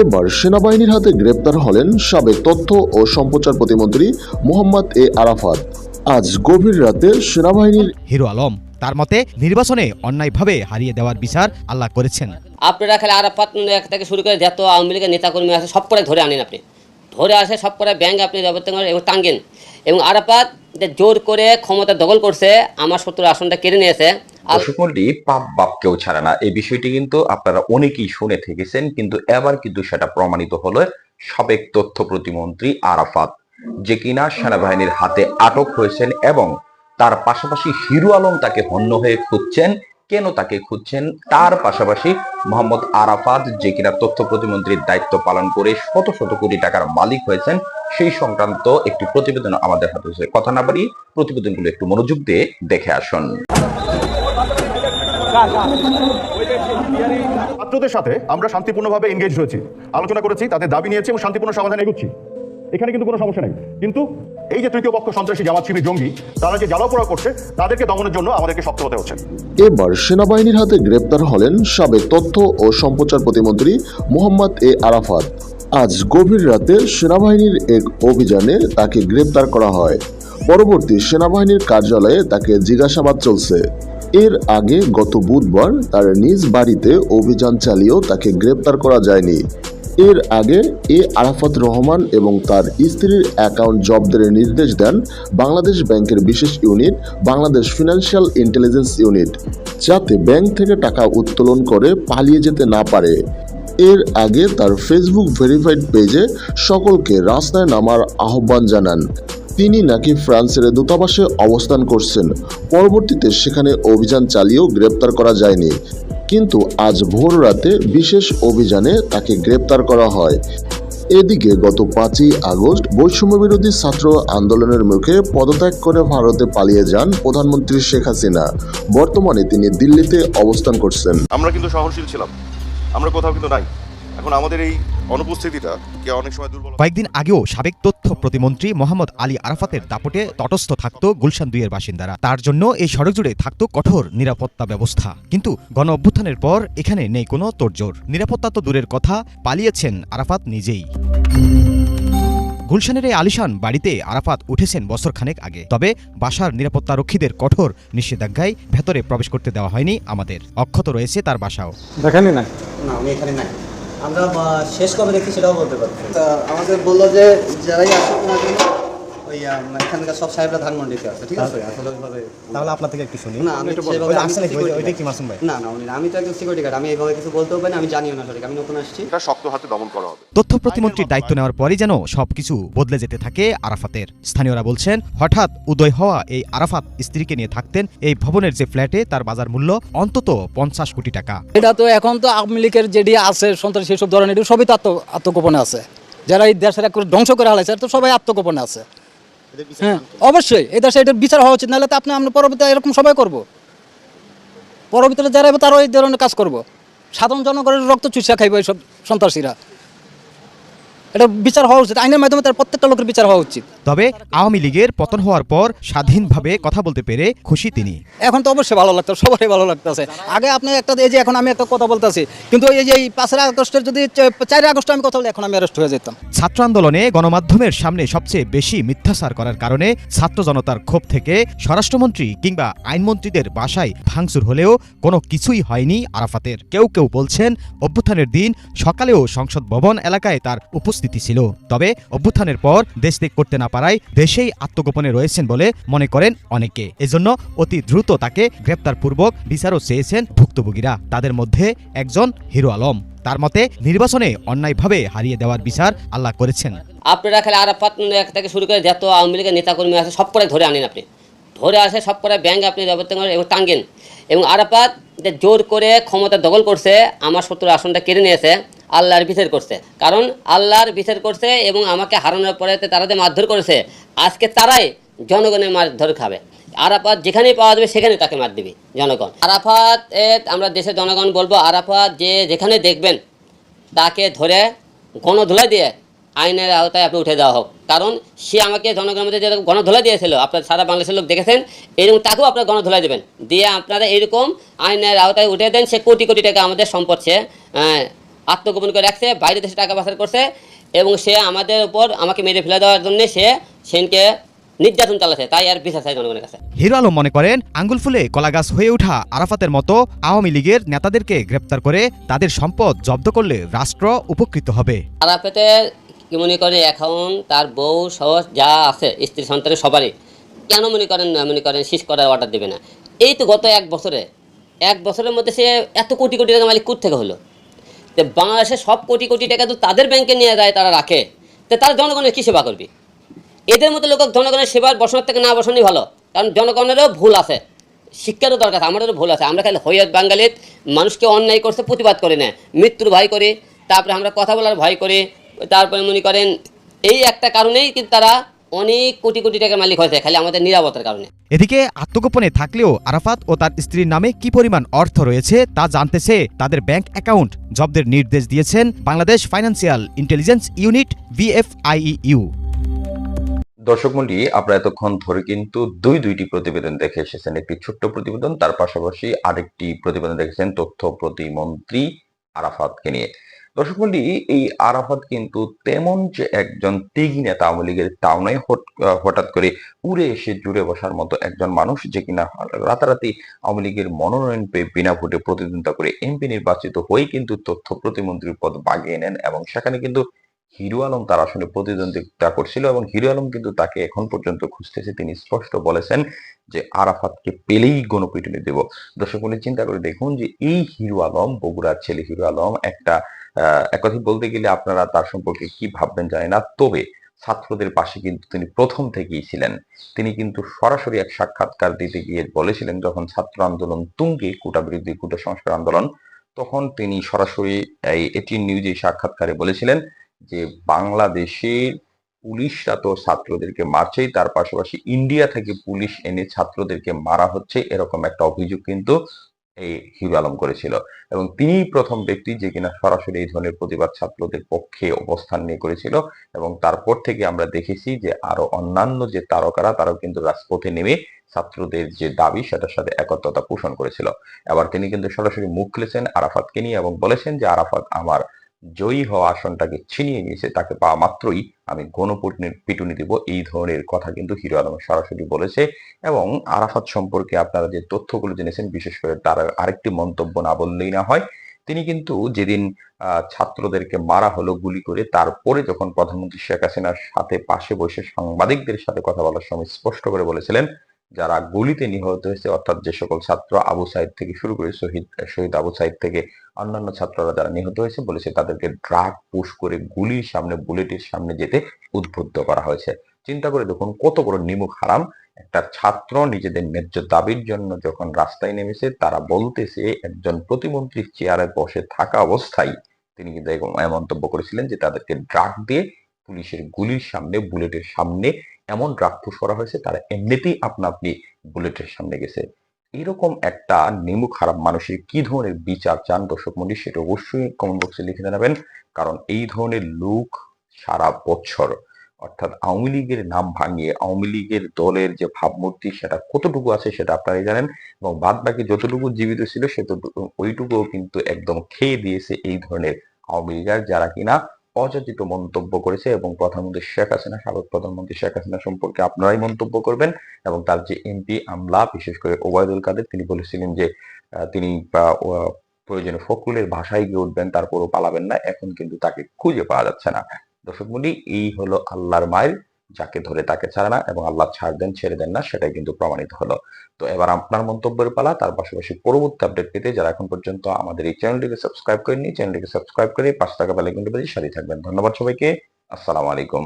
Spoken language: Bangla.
এবার সেনাবাহিনীর হাতে গ্রেপ্তার হলেন সাবেক তথ্য ও সম্প্রচার প্রতিমন্ত্রী মোহাম্মদ এ আরাফাত। আজ গভীর রাতে সেনাবাহিনীর হিরো আলম তার মতে নির্বাচনে অন্যায়ভাবে হারিয়ে দেওয়ার বিচার আল্লাহ করেছেন। আপনারা খালি আরাফাত থেকে শুরু করে যত আওয়ামী লীগের নেতাকর্মী আছে সব করে ধরে আনেন আপনি। ধরে আসে সব করে ব্যাংক আপনি করেন এবং টাঙ্গেন এবং আরাফাত যে জোর করে ক্ষমতা দখল করছে আমার শত্রুর আসনটা কেড়ে নিয়েছে আর দর্শক মণ্ডলী পাপ বাপ কেউ ছাড়ে না। এই বিষয়টি কিন্তু আপনারা অনেকেই শুনে থেকেছেন, কিন্তু এবার কিন্তু সেটা প্রমাণিত হলো সাবেক তথ্য প্রতিমন্ত্রী আরাফাত, যে কিনা সেনাবাহিনীর হাতে আটক হয়েছেন এবং তার পাশাপাশি হিরু আলম তাকে হন্য হয়ে খুঁজছেন। কেন তাকে খুঁজছেন? তার পাশাপাশি মোহাম্মদ আরাফাত, যে কিনা তথ্য প্রতিমন্ত্রীর দায়িত্ব পালন করে শত শত কোটি টাকার মালিক হয়েছেন, সেই সংক্রান্ত একটি প্রতিবেদন আমাদের হাতে কথা না বাড়িয়ে প্রতিবেদনগুলো একটু মনোযোগ দিয়ে দেখে আসুন। ছাত্রদের সাথে আমরা শান্তিপূর্ণভাবে এনগেজ হয়েছি। আলোচনা করেছি, তাদের দাবি নিয়েছি এবং শান্তিপূর্ণ সমাধান এগুচ্ছি। এখানে কিন্তু কোনো সমস্যা নেই। কিন্তু এই যে তৃতীয় পক্ষ সন্ত্রাসী জামাত শিবির জঙ্গি, তারা যে জ্বালাপোড়া করছে, তাদেরকে দমনের জন্য আমাদেরকে শক্ত হতে হচ্ছে। এবার সেনাবাহিনীর হাতে গ্রেপ্তার হলেন সাবেক তথ্য ও সম্প্রচার প্রতিমন্ত্রী মোহাম্মদ এ আরাফাত। আজ গভীর রাতে সেনাবাহিনীর এক অভিযানে তাকে গ্রেপ্তার করা হয়। পরবর্তী সেনাবাহিনীর কার্যালয়ে তাকে জিজ্ঞাসাবাদ চলছে। এর আগে গত বুধবার তার নিজ বাড়িতে অভিযান চালিয়েও তাকে গ্রেপ্তার করা যায়নি। এর আগে এ আরাফাত রহমান এবং তার স্ত্রীর অ্যাকাউন্ট জব্দের নির্দেশ দেন বাংলাদেশ ব্যাংকের বিশেষ unit, Bangladesh financial intelligence unit, যাতে ব্যাংক থেকে টাকা উত্তোলন করে পালিয়ে যেতে না পারে। এর আগে তার ফেসবুক ভেরিফাইড পেজে সকলকে রাস্তায় নামার আহ্বান জানান। তিনি নাকি ফ্রান্সের দূতাবাসে অবস্থান করছেন। পরবর্তীতে সেখানে অভিযান চালিয়েও গ্রেপ্তার করা যায়নি। কিন্তু আজ ভোর রাতে বিশেষ অভিযানে তাকে গ্রেপ্তার করা হয়। এদিকে গত পাঁচই আগস্ট বৈষম্য বিরোধী ছাত্র আন্দোলনের মুখে পদত্যাগ করে ভারতে পালিয়ে যান প্রধানমন্ত্রী শেখ হাসিনা। বর্তমানে তিনি দিল্লিতে অবস্থান করছেন। আমরা কিন্তু সহনশীল ছিলাম। আমরা কোথাও কিন্তু নাই। এখন আমাদের এই অনুপস্থিতিটা কে অনেক সময় দুর্বল কয়েকদিন আগেও সাবেক তথ্য প্রতিমন্ত্রী মোহাম্মদ আলী আরাফাতের দাপটে তটস্থ থাকত গুলশান দুইয়ের বাসিন্দারা। তার জন্য এই সড়ক জুড়ে থাকত কঠোর নিরাপত্তা ব্যবস্থা। কিন্তু গণ অভ্যুত্থানের পর এখানে নেই কোনো তোড়জোড়। নিরাপত্তা তো দূরের কথা পালিয়েছেন আরাফাত নিজেই। গুলশানের এই আলিশান বাড়িতে আরাফাত উঠেছেন বছরখানেক আগে। তবে বাসার নিরাপত্তারক্ষীদের কঠোর নিষেধাজ্ঞায় ভেতরে প্রবেশ করতে দেওয়া হয়নি আমাদের। অক্ষত রয়েছে তার বাসাও। দেখানি না? না উনি এখানে নাই। আমরা শেষ কবে দেখি সেটাও বলতে পারব। আমাদের বলল যে যারাই আসুক না এখানকার সব সাহেবরা ধানমন্ডিতে আছে ঠিক আছে? আসলে ওইভাবে তাহলে আপনার থেকে একটু শুনি। না আমি একটু সেভাবে বলুন। আমি আসলে কি, security ওইটা কি মাসুম ভাই? না না আমি তো একজন সিকিউরিটি গার্ড আমি এইভাবে কিছু বলতেও পারি না আমি জানিও না সঠিক আমি নতুন আসছি। এটা শক্ত হাতে দমন করা হবে। তথ্য প্রতিমন্ত্রীর দায়িত্ব নেওয়ার পরই যেন সবকিছু বদলে যেতে থাকে আরাফাতের। স্থানীয়রা বলছেন হঠাৎ উদয় হওয়া এই আরাফাত স্ত্রীকে নিয়ে থাকতেন এই ভবনের যে ফ্ল্যাটে তার বাজার মূল্য অন্তত পঞ্চাশ কোটি টাকা। এটা তো এখন তো আওয়ামী লীগের যেটি আছে সন্ত্রাস সেসব ধরনের সবই তো আত্ম আত্মগোপনে আছে। যারা এই দেশের ধ্বংস করে হালাইছে তো সবাই আত্মগোপনে আছে। হ্যাঁ অবশ্যই। এই দেশে এটার বিচার হওয়া উচিত নাহলে তো আপনি আমরা পরবর্তীতে এরকম সবাই করব। পরবর্তীতে যারা হবে তারাও এই ধরনের কাজ করব। সাধারণ জনগণের রক্ত চুষা খাইবে এইসব সন্ত্রাসীরা। এটা বিচার হওয়া উচিত। আইনের মাধ্যমে তার প্রত্যেকটা লোকের বিচার হওয়া উচিত। তবে আওয়ামী লীগের পতন হওয়ার পর স্বাধীনভাবে কথা বলতে পেরে খুশি তিনি। এখন তো অবশ্যই ভালো লাগতো সবারই ভালো লাগতেছে। আগে আপনি একটা এই যে এখন আমি একটা কথা বলতেছি কিন্তু এই যে এই পাঁচই আগস্টের যদি চারই আগস্ট আমি কথা বলি এখন আমি অ্যারেস্ট হয়ে যেতাম। ছাত্র আন্দোলনে গণমাধ্যমের সামনে সবচেয়ে বেশি মিথ্যাচার করার কারণে ছাত্র জনতার ক্ষোভ থেকে স্বরাষ্ট্রমন্ত্রী কিংবা আইনমন্ত্রীদের বাসায় ভাঙচুর হলেও কোনো কিছুই হয়নি আরাফাতের। কেউ কেউ বলছেন, অভ্যুত্থানের দিন সকালেও সংসদ ভবন এলাকায় তার উপস্থিতি ছিল। তবে অভ্যুত্থানের পর দেশ ত্যাগ করতে না পারায় দেশেই আত্মগোপনে রয়েছেন বলে মনে করেন অনেকে। এজন্য অতি দ্রুত তাকে গ্রেপ্তারপূর্বক বিচারও চেয়েছেন ভুক্তভোগীরা। তাদের মধ্যে একজন হিরো আলম। তার মতে নির্বাচনে অন্যায়ভাবে হারিয়ে দেওয়ার বিচার আল্লাহ করেছেন। আপনারা খালি আরাফাত থেকে শুরু করে যত আওয়ামী লীগের নেতাকর্মী আছে, সব করে ধরে আনেন আপনি। ধরে আসে, সব করে ব্যাংক আপনি এবং টাঙ্গেন এবং আরাফাত জোর করে ক্ষমতা দখল করছে, আমার শত্রুর আসনটা কেড়ে নিয়েছে, আল্লাহর বিচার করছে। কারণ আল্লাহর বিচার করছে এবং আমাকে হারানোর পরে তারা যে মারধর করেছে, আজকে তারাই জনগণের মারধর খাবে। আরাফাত যেখানেই পাওয়া যাবে সেখানে তাকে মার দেবে জনগণ। আরাফাত আমরা দেশের জনগণ বলব, আরাফাত যে যেখানে দেখবেন, তাকে ধরে গণধুলা দিয়ে আইনের আওতায় আপনি উঠে দেওয়া হোক। কারণ সে আমাকে জনগণের মধ্যে যে গণধুলা দিয়েছিল, আপনার সারা বাংলাদেশের লোক দেখেছেন এরকম তাকেও আপনারা গণধুলা দেবেন। দিয়ে আপনারা এরকম আইনের আওতায় উঠে দেন, সে কোটি কোটি টাকা আমাদের সম্পদ সে আত্মগোপন করে রাখছে বাইরে দেশে টাকা পাচার করছে, এবং সে আমাদের উপর আমাকে মেরে ফেলে দেওয়ার জন্য সে সেনকে নির্যাতন চালাচ্ছে তাই আর বিচার চাই জনগণের কাছে। হিরো আলম মনে করেন আঙ্গুল ফুলে কলাগাছ হয়ে ওঠা আরাফাতের মতো আওয়ামী লীগের নেতাদেরকে গ্রেপ্তার করে তাদের সম্পদ জব্দ করলে রাষ্ট্র উপকৃত হবে। আরাফাতে কি মনে করেন এখন তার বউ সহ যা আছে স্ত্রী সন্তানের সবারই। কেন মনে করেন মনে করেন শীষ করার অর্ডার দেবে না? এই তো গত এক বছরে এক বছরের মধ্যে সে এত কোটি কোটি টাকা মালিক থেকে হলো? তো বাংলাদেশে সব কোটি কোটি টাকা তো তাদের ব্যাংকে নিয়ে যায় তারা রাখে। তো তারা জনগণের কী সেবা করবি? এদের মতো লোক জনগণের সেবার বসানোর থেকে না বসানোই ভালো। কারণ জনগণেরও ভুল আছে। শিক্ষারও দরকার আমাদেরও ভুল আছে। আমরা খালি হইয়ত বাঙালির মানুষকে অন্যায় করছে, প্রতিবাদ করে না। মৃত্যুর ভয় করে, তারপরে আমরা কথা বলার ভয় করে, তারপরে মনে করেন এই একটা কারণেই কিন্তু তারা অনেক কোটি কোটি টাকার মালিক হয়েছে, খালি আমাদের নিরাপত্তার কারণে। এদিকে আত্মগোপনে থাকলেও আরাফাত ও তার স্ত্রীর নামে কি পরিমাণ অর্থ রয়েছে তা জানতে চেয়ে তাদের ব্যাংক অ্যাকাউন্ট জব্দের নির্দেশ দিয়েছেন Bangladesh financial intelligence unit VFIU দর্শক মন্ডলী, আপনারা এতক্ষণ ধরে কিন্তু দুই দুইটি প্রতিবেদন দেখে এসেছেন। একটি ছোট্ট প্রতিবেদন, তার পাশাপাশি আরেকটি প্রতিবেদন দেখেছেন তথ্য প্রতিমন্ত্রী আরাফাতকে নিয়ে। দর্শক মন্ডলী, এই আরাফাত কিন্তু তেমন যে একজন তিগি নেতা আওয়ামী লীগের হট- হঠাৎ করে উড়ে এসে জুড়ে বসার মতো একজন মানুষ যে কিনা রাতারাতি আওয়ামী লীগের মনোনয়ন পেয়ে বিনা ভোটে প্রতিদ্বন্দ্বিতা করে এমপি নির্বাচিত হয়ে কিন্তু তথ্য প্রতিমন্ত্রীর পদ বাগিয়ে নেন এবং সেখানে কিন্তু হিরো আলম তার আসলে প্রতিদ্বন্দ্বিতা করছিল এবং হিরো আলম কিন্তু তাকে এখন পর্যন্ত খুঁজতেছে। তিনি স্পষ্ট বলেছেন যে আরাফাতকে পেলেই গণপিটুনি দেব। দর্শক মনে চিন্তা করে দেখুন যে এই হিরো আলম বগুড়ার ছেলে হিরো আলম একটা আহ, কথা বলতে গেলে আপনারা তার সম্পর্কে কি ভাববেন জানি না তবে ছাত্রদের পাশে কিন্তু তিনি প্রথম থেকেই ছিলেন। তিনি কিন্তু সরাসরি এক সাক্ষাৎকার দিতে গিয়ে বলেছিলেন যখন ছাত্র আন্দোলন তুঙ্গে কোটা বিরোধী কোটা সংস্কার আন্দোলন তখন তিনি সরাসরি এই এটি নিউজে সাক্ষাৎকারে বলেছিলেন যে বাংলাদেশের পুলিশরা তো ছাত্রদেরকে মারছেই, তার পাশাপাশি ইন্ডিয়া থেকে পুলিশ এনে ছাত্রদেরকে মারা হচ্ছে, এরকম একটা অভিযোগ কিন্তু এই হিরো আলম করেছিল। এবং তিনি প্রথম ব্যক্তি যে কিনা সরাসরি এই ধরনের প্রতিবাদ ছাত্রদের পক্ষে অবস্থান নিয়ে করেছিল। এবং তারপর থেকে আমরা দেখেছি যে আরও অন্যান্য যে তারকারা, তারাও কিন্তু রাজপথে নেমে ছাত্রদের যে দাবি, সেটার সাথে একত্রতা পোষণ করেছিল। এবার তিনি কিন্তু সরাসরি মুখ খুলেছেন আরাফাতকে নিয়ে এবং বলেছেন যে আরাফাত আমার জয়ী হওয়া আসনটাকে ছিনিয়ে নিয়েছে, তাকে পাওয়া মাত্রই আমি গণপিটুনি, পিটুনি দিব। এই ধরনের কথা কিন্তু হিরো আলম সরাসরি বলেছে এবং আরাফাত সম্পর্কে আপনারা যে তথ্যগুলো জেনেছেন, বিশেষ করে তার আরেকটি মন্তব্য না বললেই না হয়, তিনি কিন্তু যেদিন ছাত্রদেরকে মারা হলো গুলি করে, তারপরে যখন প্রধানমন্ত্রী শেখ হাসিনার সাথে পাশে বসে সাংবাদিকদের সাথে কথা বলার সময় স্পষ্ট করে বলেছিলেন যারা গুলিতে নিহত হয়েছে, অর্থাৎ যে সকল ছাত্র আবু সাইদ থেকে শুরু করে শহীদ শহীদ আবু সাইদ থেকে অন্যান্য ছাত্ররা যারা নিহত হয়েছে, বলেছে তাদেরকে ড্রাগ পুশ করে গুলির সামনে, বুলেটের সামনে যেতে উদ্বুদ্ধ করা হয়েছে। চিন্তা করে দেখুন কত বড় নিমুখ হারাম। একটা ছাত্র নিজেদের ন্যায্য দাবির জন্য যখন রাস্তায় নেমেছে, তারা বলতেছে একজন প্রতিমন্ত্রীর চেয়ারে বসে থাকা অবস্থায় তিনি কিন্তু মন্তব্য করেছিলেন যে তাদেরকে ড্রাগ দিয়ে পুলিশের গুলির সামনে, বুলেটের সামনে এমন পুশ করা হয়েছে, তারা এমনিতেই আপনা আপনি বুলেটের সামনে গেছে। এরকম একটা নিমুখ খারাপ মানুষের কি ধরনের বিচার চান দর্শক মন্ডলী, সেটা অবশ্যই কমেন্ট বক্সে লিখে জানাবেন। কারণ এই ধরনের লোক সারা বছর, অর্থাৎ আওয়ামী লীগের নাম ভাঙিয়ে, আওয়ামী লীগের দলের যে ভাবমূর্তি, সেটা কতটুকু আছে সেটা আপনারাই জানেন। এবং বাদ বাকি যতটুকু জীবিত ছিল সে ওইটুকুও কিন্তু একদম খেয়ে দিয়েছে এই ধরনের আওয়ামী লীগার যারা কিনা অযাচিত মন্তব্য করেছে এবং প্রধানমন্ত্রী শেখ হাসিনা, সাবেক প্রধানমন্ত্রী শেখ হাসিনা সম্পর্কে আপনারাই মন্তব্য করবেন এবং তার যে এমপি আমলা, বিশেষ করে ওবায়দুল কাদের, তিনি বলেছিলেন যে তিনি প্রয়োজনে ফখরুলের ভাষায় গিয়ে উঠবেন, তারপরও পালাবেন না, এখন কিন্তু তাকে খুঁজে পাওয়া যাচ্ছে না। দর্শক মন্ডলী, এই হলো আল্লাহর মায়ের যাকে ধরে তাকে ছাড়ে না এবং আল্লাহ ছাড় দেন, ছেড়ে দেন না, সেটাই কিন্তু প্রমাণিত হলো। তো এবার আপনার মন্তব্যের পালা, তার পাশাপাশি পরবর্তী আপডেট পেতে যারা এখন পর্যন্ত আমাদের এই চ্যানেলটিকে সাবস্ক্রাইব করেনি চ্যানেলটিকে সাবস্ক্রাইব করে পাঁচ টাকা বেলাইকনটি বাজিয়ে সারি থাকবেন। ধন্যবাদ সবাইকে। আসসালামু আলাইকুম।